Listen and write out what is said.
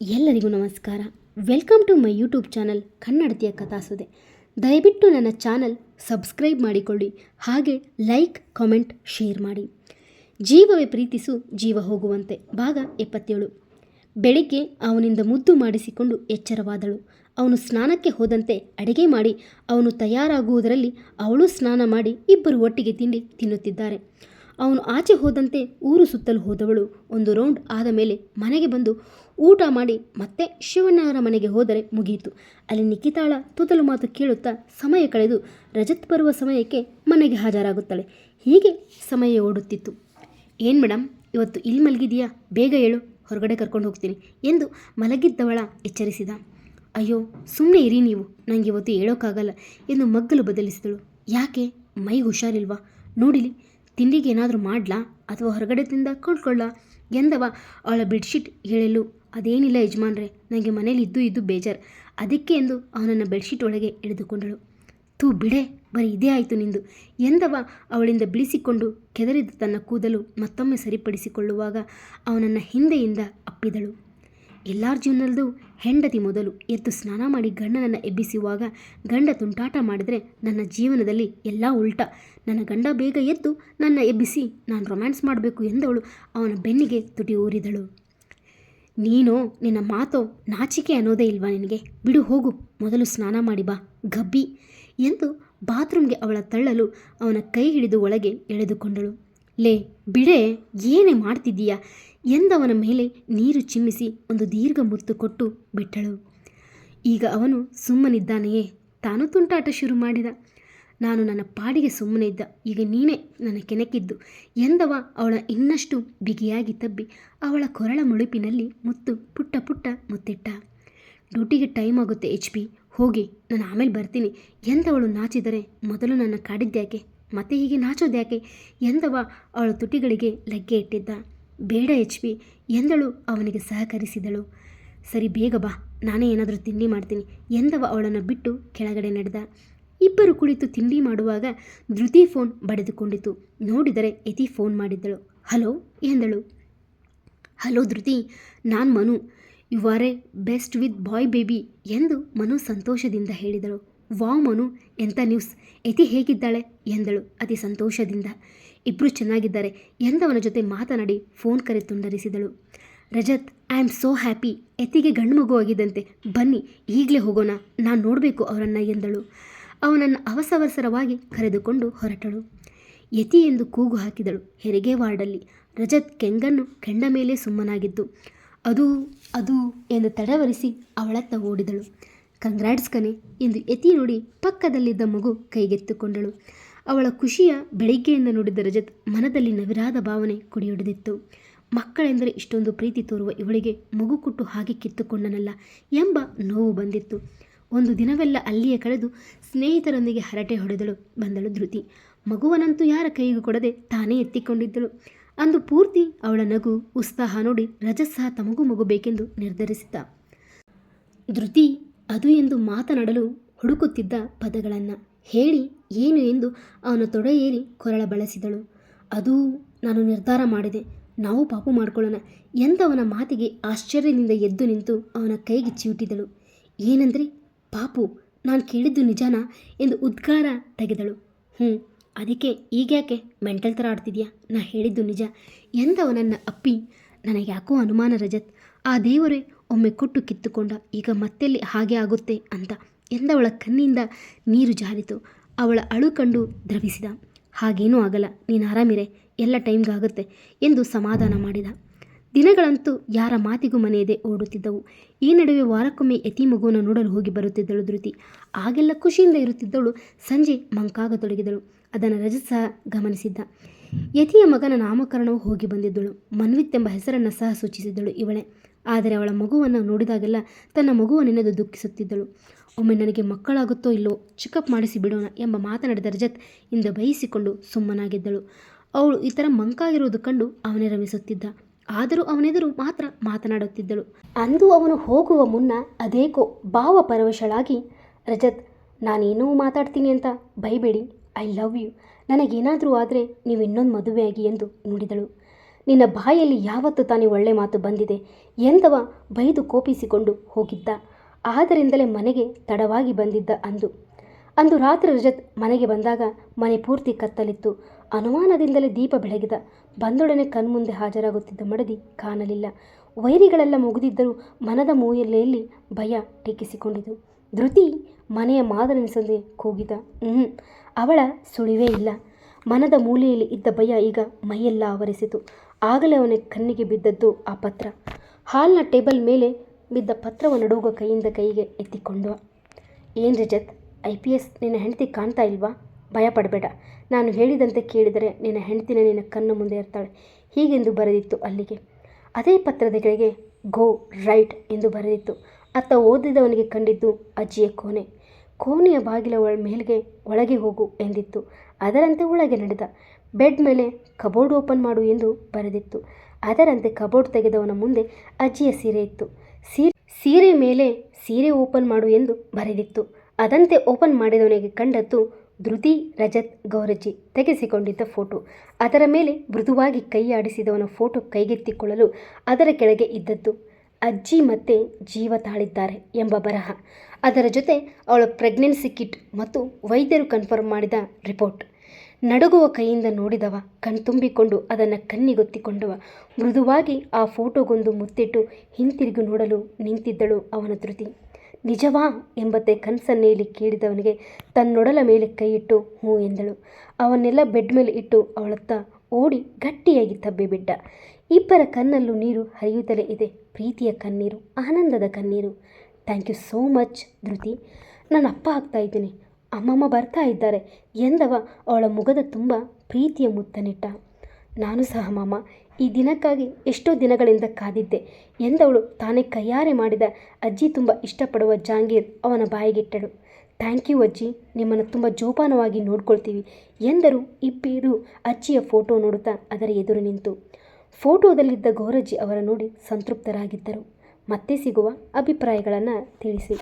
ಎಲ್ಲರಿಗೂ ನಮಸ್ಕಾರ. Welcome to my YouTube channel ಕನ್ನಡತಿಯ ಕಥಾಸುದೆ. ದಯವಿಟ್ಟು ನನ್ನ ಚಾನಲ್ ಸಬ್ಸ್ಕ್ರೈಬ್ ಮಾಡಿಕೊಳ್ಳಿ, ಹಾಗೆ ಲೈಕ್, ಕಾಮೆಂಟ್, ಶೇರ್ ಮಾಡಿ. ಜೀವವೇ ಪ್ರೀತಿಸು, ಜೀವ ಹೋಗುವಂತೆ. ಭಾಗ ಎಪ್ಪತ್ತೇಳು. ಬೆಳಿಗ್ಗೆ ಅವನಿಂದ ಮುದ್ದು ಮಾಡಿಸಿಕೊಂಡು ಎಚ್ಚರವಾದಳು. ಅವನು ಸ್ನಾನಕ್ಕೆ ಹೋದಂತೆ ಅಡಿಗೆ ಮಾಡಿ, ಅವನು ತಯಾರಾಗುವುದರಲ್ಲಿ ಅವಳು ಸ್ನಾನ ಮಾಡಿ ಇಬ್ಬರು ಒಟ್ಟಿಗೆ ತಿಂಡಿ ತಿನ್ನುತ್ತಿದ್ದಾರೆ. ಅವನು ಆಚೆ ಹೋದಂತೆ ಊರು ಸುತ್ತಲೂ ಹೋದವಳು. ಒಂದು ರೌಂಡ್ ಆದ ಮೇಲೆ ಮನೆಗೆ ಬಂದು ಊಟ ಮಾಡಿ ಮತ್ತೆ ಶಿವಣ್ಣವರ ಮನೆಗೆ ಹೋದರೆ ಮುಗಿಯಿತು ಅಲ್ಲಿ ನಿಖಿತಾಳ ತೂತಲು ಮಾತು ಕೇಳುತ್ತಾ ಸಮಯ ಕಳೆದು ರಜತ್ ಬರುವ ಸಮಯಕ್ಕೆ ಮನೆಗೆ ಹಾಜರಾಗುತ್ತಾಳೆ. ಹೀಗೆ ಸಮಯ ಓಡುತ್ತಿತ್ತು. ಏನು ಮೇಡಮ್ ಇವತ್ತು ಇಲ್ಲಿ ಮಲಗಿದೆಯಾ ಬೇಗ ಹೇಳು, ಹೊರಗಡೆ ಕರ್ಕೊಂಡು ಹೋಗ್ತೀನಿ ಎಂದು ಮಲಗಿದ್ದವಳ ಎಚ್ಚರಿಸಿದ. ಅಯ್ಯೋ ಸುಮ್ಮನೆ ಇರಿ ನೀವು ನನಗೆ ಇವತ್ತು ಹೇಳೋಕ್ಕಾಗಲ್ಲ ಎಂದು ಮಗ್ಗಲು ಬದಲಿಸಿದಳು. ಯಾಕೆ? ಮೈಗೆ ಹುಷಾರಿಲ್ವಾ? ನೋಡಿಲಿ ತಿಂಡಿಗೆ ಏನಾದರೂ ಮಾಡ್ಲಾ? ಅಥವಾ ಹೊರಗಡೆ ತಿಂದ ಕೊಂಡ್ಕೊಳ್ಳ ಎಂದವ ಅವಳ ಬೆಡ್ಶೀಟ್ ಹೇಳಲು ಅದೇನಿಲ್ಲ ಯಜಮಾನ್ರೆ ನನಗೆ ಮನೇಲಿ ಇದ್ದು ಇದ್ದು ಬೇಜಾರು. ಅದಕ್ಕೆ ಎಂದು ಅವನನ್ನು ಬೆಡ್ಶೀಟ್ ಒಳಗೆ ಎಳೆದುಕೊಂಡಳು. ತೂ ಬಿಡೆ, ಬರೀ ಇದೇ ಆಯಿತು ನಿಂದು ಎಂದವ ಅವಳಿಂದ ಬಿಡಿಸಿಕೊಂಡು ಕೆದರಿದ ತನ್ನ ಕೂದಲು ಮತ್ತೊಮ್ಮೆ ಸರಿಪಡಿಸಿಕೊಳ್ಳುವಾಗ ಅವನನ್ನು ಹಿಂದೆಯಿಂದ ಅಪ್ಪಿದಳು. ಎಲ್ಲರ ಜೀವನದಲ್ಲೂ ಹೆಂಡತಿ ಮೊದಲು ಎದ್ದು ಸ್ನಾನ ಮಾಡಿ ಗಂಡನನ್ನು ಎಬ್ಬಿಸುವಾಗ ಗಂಡ ತುಂಟಾಟ ಮಾಡಿದರೆ ನನ್ನ ಜೀವನದಲ್ಲಿ ಎಲ್ಲ ಉಲ್ಟ. ನನ್ನ ಗಂಡ ಬೇಗ ಎದ್ದು ನನ್ನ ಎಬ್ಬಿಸಿ ನಾನು ರೊಮ್ಯಾನ್ಸ್ ಮಾಡಬೇಕು ಎಂದವಳು ಅವನ ಬೆನ್ನಿಗೆ ತುಟಿ ಊರಿದಳು. ನೀನು ನಿನ್ನ ಮಾತೋ ನಾಚಿಕೆ ಅನ್ನೋದೇ ಇಲ್ವಾ ನಿನಗೆ? ಬಿಡು ಹೋಗು, ಮೊದಲು ಸ್ನಾನ ಮಾಡಿ ಬಾ, ಗಬ್ಬಿ ಎಂದು ಬಾತ್ರೂಮ್ಗೆ ಅವಳ ತಳ್ಳಲು ಅವನ ಕೈ ಹಿಡಿದು ಒಳಗೆ ಎಳೆದುಕೊಂಡಳು. ಲೇ, ಬಿಡೆ, ಏನೇ ಮಾಡ್ತಿದ್ದೀಯಾ? ಎಂದವನ ಮೇಲೆ ನೀರು ಚಿಮ್ಮಿಸಿ ಒಂದು ದೀರ್ಘ ಮುತ್ತು ಕೊಟ್ಟು ಬಿಟ್ಟಳು. ಈಗ ಅವನು ಸುಮ್ಮನಿದ್ದಾನೆಯೇ? ತಾನು ತುಂಟಾಟ ಶುರು ಮಾಡಿದ. ನಾನು ನನ್ನ ಪಾಡಿಗೆ ಸುಮ್ಮನೆ ಇದ್ದ. ಈಗ ನೀನೇ ನನ್ನ ಕೆಣಕಿದ್ದು ಎಂದವ ಅವಳ ಇನ್ನಷ್ಟು ಬಿಗಿಯಾಗಿ ತಬ್ಬಿ ಅವಳ ಕೊರಳ ಮುಳುಪಿನಲ್ಲಿ ಮುತ್ತು ಪುಟ್ಟ ಪುಟ್ಟ ಮುತ್ತಿಟ್ಟ. ಡ್ಯೂಟಿಗೆ ಟೈಮ್ ಆಗುತ್ತೆ ಎಚ್ ಪಿ ಹೋಗಿ, ನಾನು ಆಮೇಲೆ ಬರ್ತೀನಿ ಎಂದವಳು ನಾಚಿದರೆ ಮೊದಲು ನನ್ನ ಕಾಡಿದ್ಯಾಕೆ ಮತ್ತೆ ಹೀಗೆ ನಾಚೋದ್ಯಾಕೆ ಎಂದವ ಅವಳ ತುಟಿಗಳಿಗೆ ಲಗ್ಗೆ ಇಟ್ಟಿದ್ದ. ಬೇಡ ಎಚ್ ಪಿ, ಎಂದಳು ಅವನಿಗೆ ಸಹಕರಿಸಿದಳು. ಸರಿ, ಬೇಗ ಬಾ, ನಾನೇ ಏನಾದರೂ ತಿಂಡಿ ಮಾಡ್ತೀನಿ ಎಂದವ ಅವಳನ್ನು ಬಿಟ್ಟು ಕೆಳಗಡೆ ನಡೆದ. ಇಬ್ಬರು ಕುಳಿತು ತಿಂಡಿ ಮಾಡುವಾಗ ಧೃತಿ ಫೋನ್ ಬಡಿದುಕೊಂಡಿತು. ನೋಡಿದರೆ ಯತಿ ಫೋನ್ ಮಾಡಿದ್ದಳು. ಹಲೋ, ಎಂದಳು. ಹಲೋ ಧೃತಿ, ನಾನು Manu. You are a blessed with boy baby ಎಂದು ಮನು ಸಂತೋಷದಿಂದ ಹೇಳಿದಳು. ವಾವ್ ಮನು ಎಂಥ ನ್ಯೂಸ್ ಯತಿ ಹೇಗಿದ್ದಾಳೆ? ಎಂದಳು ಅತಿ ಸಂತೋಷದಿಂದ. ಇಬ್ಬರು ಚೆನ್ನಾಗಿದ್ದಾರೆ. ಎಂದವನ ಜೊತೆ ಮಾತನಾಡಿ ಫೋನ್ ಕರೆ ತುಂಡರಿಸಿದಳು. Rajat I am so happy ಎತ್ತಿಗೆ ಗಂಡು ಮಗು ಆಗಿದ್ದಂತೆ. ಬನ್ನಿ, ಈಗಲೇ ಹೋಗೋಣ. ನಾನು ನೋಡಬೇಕು ಅವರನ್ನು, ಎಂದಳು. ಅವನನ್ನು ಅವಸವಸರವಾಗಿ ಕರೆದುಕೊಂಡು ಹೊರಟಳು. ಯತಿ ಎಂದು ಕೂಗು ಹಾಕಿದಳು ಹೆರಿಗೆ ವಾರ್ಡಲ್ಲಿ. ರಜತ್ ಕೆಂಗನ್ನು ಕೆಂಡ ಮೇಲೆ ಸುಮ್ಮನಾಗಿದ್ದು, ಅದು ಅದು, ಎಂದು ತಡವರಿಸಿ ಅವಳತ್ತ ಓಡಿದಳು. ಕಂಗ್ರಾಟ್ಸ್ ಕನೆ ಎಂದು ಯತಿ ನೋಡಿ ಪಕ್ಕದಲ್ಲಿದ್ದ ಮಗು ಕೈಗೆತ್ತಿಕೊಂಡಳು. ಅವಳ ಖುಷಿಯ ಬೆಳಿಗ್ಗೆಯಿಂದ ನೋಡಿದ ರಜತ್ ಮನದಲ್ಲಿ ನವಿರಾದ ಭಾವನೆ ಕುಡಿಯೊಡೆದಿತ್ತು. ಮಕ್ಕಳೆಂದರೆ ಇಷ್ಟೊಂದು ಪ್ರೀತಿ ತೋರುವ ಇವಳಿಗೆ ಮಗು ಕೊಟ್ಟು ಹಾಗೆ ಕಿತ್ತುಕೊಂಡನಲ್ಲ ಎಂಬ ನೋವು ಬಂದಿತ್ತು. ಒಂದು ದಿನವೆಲ್ಲ ಅಲ್ಲಿಯೇ ಕಳೆದು ಸ್ನೇಹಿತರೊಂದಿಗೆ ಹರಟೆ ಹೊಡೆದಳು ಬಂದಳು ಧೃತಿ. ಮಗುವನಂತೂ ಯಾರ ಕೈಗೂ ಕೊಡದೆ ತಾನೇ ಎತ್ತಿಕೊಂಡಿದ್ದಳು. ಅಂದು ಪೂರ್ತಿ ಅವಳ ನಗು ಉತ್ಸಾಹ ನೋಡಿ ರಜತ್ ಸಹ ತಮಗೂ ಮಗು ಬೇಕೆಂದು ನಿರ್ಧರಿಸಿದ್ದ. ಧೃತಿ ಅದು ಎಂದು ಮಾತನಾಡಲು ಹುಡುಕುತ್ತಿದ್ದ ಪದಗಳನ್ನು ಹೇಳಿ ಏನು ಎಂದು ಅವನ ತೊಡೆಯೇರಿ ಕೊರಳ ಬಳಸಿದಳು. ಅದು ನಾನು ನಿರ್ಧಾರ ಮಾಡಿದೆ. ನಾವು ಪಾಪು ಮಾಡ್ಕೊಳ್ಳೋಣ ಎಂದವನ ಮಾತಿಗೆ ಆಶ್ಚರ್ಯದಿಂದ ಎದ್ದು ನಿಂತು ಅವನ ಕೈಗೆ ಚೀಟಿದಳು. ಏನಂದ್ರಿ? ಪಾಪು? ನಾನು ಕೇಳಿದ್ದು ನಿಜಾನ? ಎಂದು ಉದ್ಗಾರ ತೆಗೆದಳು. ಹ್ಞೂ ಅದಕ್ಕೆ ಈಗ್ಯಾಕೆ ಮೆಂಟಲ್ ಥರ ಆಡ್ತಿದ್ಯಾ? ನಾ ಹೇಳಿದ್ದು ನಿಜ ಎಂದವನನ್ನ ಅಪ್ಪಿ ನನಗೆ ಯಾಕೋ ಅನುಮಾನ ರಜತ್. ಆ ದೇವರೇ ಒಮ್ಮೆ ಕೊಟ್ಟು ಕಿತ್ತುಕೊಂಡ, ಈಗ ಮತ್ತೆಲ್ಲಿ ಹಾಗೆ ಆಗುತ್ತೆ? ಅಂತ ಎಂದವಳ ಕಣ್ಣಿಂದ ನೀರು ಜಾರಿತು. ಅವಳ ಅಳು ಕಂಡು ದ್ರವಿಸಿದ, ಹಾಗೇನೂ ಆಗಲ್ಲ, ನೀನು ಆರಾಮಿರೆ, ಎಲ್ಲ ಟೈಮ್ಗಾಗುತ್ತೆ ಎಂದು ಸಮಾಧಾನ ಮಾಡಿದ. ದಿನಗಳಂತೂ ಯಾರ ಮಾತಿಗೂ ಮನೆಯದೆ ಓಡುತ್ತಿದ್ದವು. ಈ ನಡುವೆ ವಾರಕ್ಕೊಮ್ಮೆ ಯತಿ ಮಗುವನ್ನು ನೋಡಲು ಹೋಗಿ ಬರುತ್ತಿದ್ದಳು ಧೃತಿ. ಆಗೆಲ್ಲ ಖುಷಿಯಿಂದ ಇರುತ್ತಿದ್ದಳು, ಸಂಜೆ ಮಂಕಾಗತೊಡಗಿದಳು. ಅದನ್ನು ರಜತ್ ಸಹ ಗಮನಿಸಿದ್ದ. ಯತಿಯ ಮಗನ ನಾಮಕರಣವು ಹೋಗಿ ಬಂದಿದ್ದಳು. ಮನ್ವಿತ್ ಎಂಬ ಹೆಸರನ್ನು ಸಹ ಸೂಚಿಸಿದ್ದಳು ಇವಳೆ. ಆದರೆ ಅವಳ ಮಗುವನ್ನು ನೋಡಿದಾಗೆಲ್ಲ ತನ್ನ ಮಗುವನ್ನೆನೆದು ದುಃಖಿಸುತ್ತಿದ್ದಳು. ಒಮ್ಮೆ ನನಗೆ ಮಕ್ಕಳಾಗುತ್ತೋ ಇಲ್ಲೋ ಚಿಕಪ್ ಮಾಡಿಸಿ ಬಿಡೋಣ ಎಂಬ ಮಾತನಾಡಿದ ರಜತ್ ಇಂದ ಬಯಸಿಕೊಂಡು ಸುಮ್ಮನಾಗಿದ್ದಳು. ಅವಳು ಈ ಥರ ಮಂಕಾಗಿರುವುದು ಕಂಡು ಅವನೇ ರಮಿಸುತ್ತಿದ್ದ. ಆದರೂ ಅವನೆದುರು ಮಾತ್ರ ಮಾತನಾಡುತ್ತಿದ್ದಳು. ಅಂದು ಅವನು ಹೋಗುವ ಮುನ್ನ ಅದೇಕೋ ಭಾವಪರವಶಳಾಗಿ, ರಜತ್, ನಾನೇನೋ ಮಾತಾಡ್ತೀನಿ ಅಂತ ಬೈಬೇಡಿ ಐ ಲವ್ ಯು. ನನಗೇನಾದರೂ ಆದರೆ ನೀವು ಇನ್ನೊಂದು ಮದುವೆಯಾಗಿ ಎಂದು ನುಡಿದಳು. ನಿನ್ನ ಬಾಯಲ್ಲಿ ಯಾವತ್ತು ತಾನೇ ಒಳ್ಳೆ ಮಾತು ಬಂದಿದೆ ಎಂದವ ಬೈದು ಕೋಪಿಸಿಕೊಂಡು ಹೋಗಿದ್ದ. ಆದ್ದರಿಂದಲೇ ಮನೆಗೆ ತಡವಾಗಿ ಬಂದಿದ್ದ ಅಂದು. ಅಂದು ರಾತ್ರಿ ರಜತ್ ಮನೆಗೆ ಬಂದಾಗ ಮನೆ ಪೂರ್ತಿ ಕತ್ತಲಿತ್ತು. ಅನುಮಾನದಿಂದಲೇ ದೀಪ ಬೆಳಗಿದ. ಬಂದೊಡನೆ ಕಣ್ಮುಂದೆ ಹಾಜರಾಗುತ್ತಿದ್ದ ಮಡದಿ ಕಾಣಲಿಲ್ಲ. ವೈರಿಗಳೆಲ್ಲ ಮುಗಿದಿದ್ದರೂ ಮನದ ಮೂಯಲೆಯಲ್ಲಿ ಭಯ ಟೀಕಿಸಿಕೊಂಡಿತು. ಧೃತಿ ಮನೆಯ ಮಾದರಿಸದೆ ಕೂಗಿದ. ಹ್ಞೂ ಅವಳ ಸುಳಿವೇ ಇಲ್ಲ. ಮನದ ಮೂಲೆಯಲ್ಲಿ ಇದ್ದ ಭಯ ಈಗ ಮೈಯೆಲ್ಲ ಆವರಿಸಿತು. ಆಗಲೇ ಅವನ ಕಣ್ಣಿಗೆ ಬಿದ್ದದ್ದು ಆ ಪತ್ರ. ಹಾಲ್ನ ಟೇಬಲ್ ಮೇಲೆ ಬಿದ್ದ ಪತ್ರವನ್ನು ನಡುವ ಕೈಯಿಂದ ಕೈಗೆ ಎತ್ತಿಕೊಂಡು ಏನು ರಿಜತ್, ಐ ಪಿ ಎಸ್ ನಿನ್ನ ಹೆಂಡತಿ ಕಾಣ್ತಾ ಇಲ್ವಾ? ಭಯ ಪಡಬೇಡ ನಾನು ಹೇಳಿದಂತೆ ಕೇಳಿದರೆ ನಿನ್ನ ಹೆಂಡತಿನ ನಿನ್ನ ಕಣ್ಣು ಮುಂದೆ ಇರ್ತಾಳೆ ಹೀಗೆಂದು ಬರೆದಿತ್ತು ಅಲ್ಲಿಗೆ. ಅದೇ ಪತ್ರದ ಕೆಳಗೆ ಗೋ ರೈಟ್ ಎಂದು ಬರೆದಿತ್ತು. ಅತ್ತ ಓದಿದವನಿಗೆ ಕಂಡಿದ್ದು ಅಜ್ಜಿಯ ಕೋಣೆ. ಕೋಣೆಯ ಬಾಗಿಲ ಮೇಲ್ಗೆ ಒಳಗೆ ಹೋಗು ಎಂದಿತ್ತು. ಅದರಂತೆ ಒಳಗೆ ನಡೆದ. ಬೆಡ್ ಮೇಲೆ ಕಬೋರ್ಡ್ ಓಪನ್ ಮಾಡು ಎಂದು ಬರೆದಿತ್ತು. ಅದರಂತೆ ಕಬೋರ್ಡ್ ತೆಗೆದವನ ಮುಂದೆ ಅಜ್ಜಿಯ ಸೀರೆ ಇತ್ತು. ಸೀರೆ ಸೀರೆ ಮೇಲೆ ಸೀರೆ ಓಪನ್ ಮಾಡು ಎಂದು ಬರೆದಿತ್ತು. ಅದಂತೆ ಓಪನ್ ಮಾಡಿದವನಿಗೆ ಕಂಡದ್ದು ಧೃತಿ, ರಜತ್, ಗೌರಜ್ಜಿ ತೆಗೆಸಿಕೊಂಡಿದ್ದ ಫೋಟೋ. ಅದರ ಮೇಲೆ ಮೃದುವಾಗಿ ಕೈ ಆಡಿಸಿದವನ ಫೋಟೋ ಕೈಗೆತ್ತಿಕೊಳ್ಳಲು ಅದರ ಕೆಳಗೆ ಇದ್ದದ್ದು ಅಜ್ಜಿ ಮತ್ತೆ ಜೀವ ತಾಳಿದ್ದಾರೆ ಎಂಬ ಬರಹ. ಅದರ ಜೊತೆ ಅವಳ ಪ್ರೆಗ್ನೆನ್ಸಿ ಕಿಟ್ ಮತ್ತು ವೈದ್ಯರು ಕನ್ಫರ್ಮ್ ಮಾಡಿದ ರಿಪೋರ್ಟ್. ನಡುಗುವ ಕೈಯಿಂದ ನೋಡಿದವ. ಕಣ್ತುಂಬಿಕೊಂಡು ಅದನ್ನು ಕಣ್ಣಿಗೊತ್ತಿಕೊಂಡವ. ಮೃದುವಾಗಿ ಆ ಫೋಟೋಗೊಂದು ಮುತ್ತಿಟ್ಟು ಹಿಂತಿರುಗಿ ನೋಡಲು ನಿಂತಿದ್ದಳು ಅವನ ಧೃತಿ. ನಿಜವಾ ಎಂಬತ್ತೆ ಕನಸನ್ನೇಲಿ ಕೇಳಿದವನಿಗೆ ತನ್ನೊಡಲ ಮೇಲೆ ಕೈಯಿಟ್ಟು ಹ್ಞೂ ಎಂದಳು. ಅವನ್ನೆಲ್ಲ ಬೆಡ್ ಮೇಲೆ ಇಟ್ಟು ಅವಳತ್ತ ಓಡಿ ಗಟ್ಟಿಯಾಗಿ ತಬ್ಬಿಬಿಟ್ಟ ಇಬ್ಬರ ಕಣ್ಣಲ್ಲೂ ನೀರು ಹರಿಯುತ್ತಲೇ ಇದೆ. ಪ್ರೀತಿಯ ಕಣ್ಣೀರು, ಆನಂದದ ಕಣ್ಣೀರು. Thank you so much Dhriti. ನನ್ನ ಅಪ್ಪ ಆಗ್ತಾ ಇದ್ದೀನಿ. ಅಮ್ಮಮ್ಮ ಬರ್ತಾ ಇದ್ದಾರೆ ಎಂದವ ಅವಳ ಮುಖದ ತುಂಬ ಪ್ರೀತಿಯ ಮುತ್ತನಿಟ್ಟ. ನಾನು ಸಹ ಮಾಮ, ಈ ದಿನಕ್ಕಾಗಿ ಎಷ್ಟೋ ದಿನಗಳಿಂದ ಕಾದಿದ್ದೆ ಎಂದವಳು ತಾನೇ ಕೈಯಾರೆ ಮಾಡಿದ ಅಜ್ಜಿ ತುಂಬ ಇಷ್ಟಪಡುವ ಜಾಂಗೀರ್ ಅವನ ಬಾಯಿಗಿಟ್ಟಳು. ಥ್ಯಾಂಕ್ ಯು ಅಜ್ಜಿ, ನಿಮ್ಮನ್ನು ತುಂಬ ಜೋಪಾನವಾಗಿ ನೋಡ್ಕೊಳ್ತೀವಿ ಎಂದರು ಇಬ್ಬಿರು ಅಜ್ಜಿಯ ಫೋಟೋ ನೋಡುತ್ತಾ ಅದರ ಎದುರು ನಿಂತು. ಫೋಟೋದಲ್ಲಿದ್ದ ಗೌರಜ್ಜಿ ಅವರ ನೋಡಿ ಸಂತೃಪ್ತರಾಗಿದ್ದರು. ಮತ್ತೆ ಸಿಗುವ ಅಭಿಪ್ರಾಯಗಳನ್ನು ತಿಳಿಸಿ.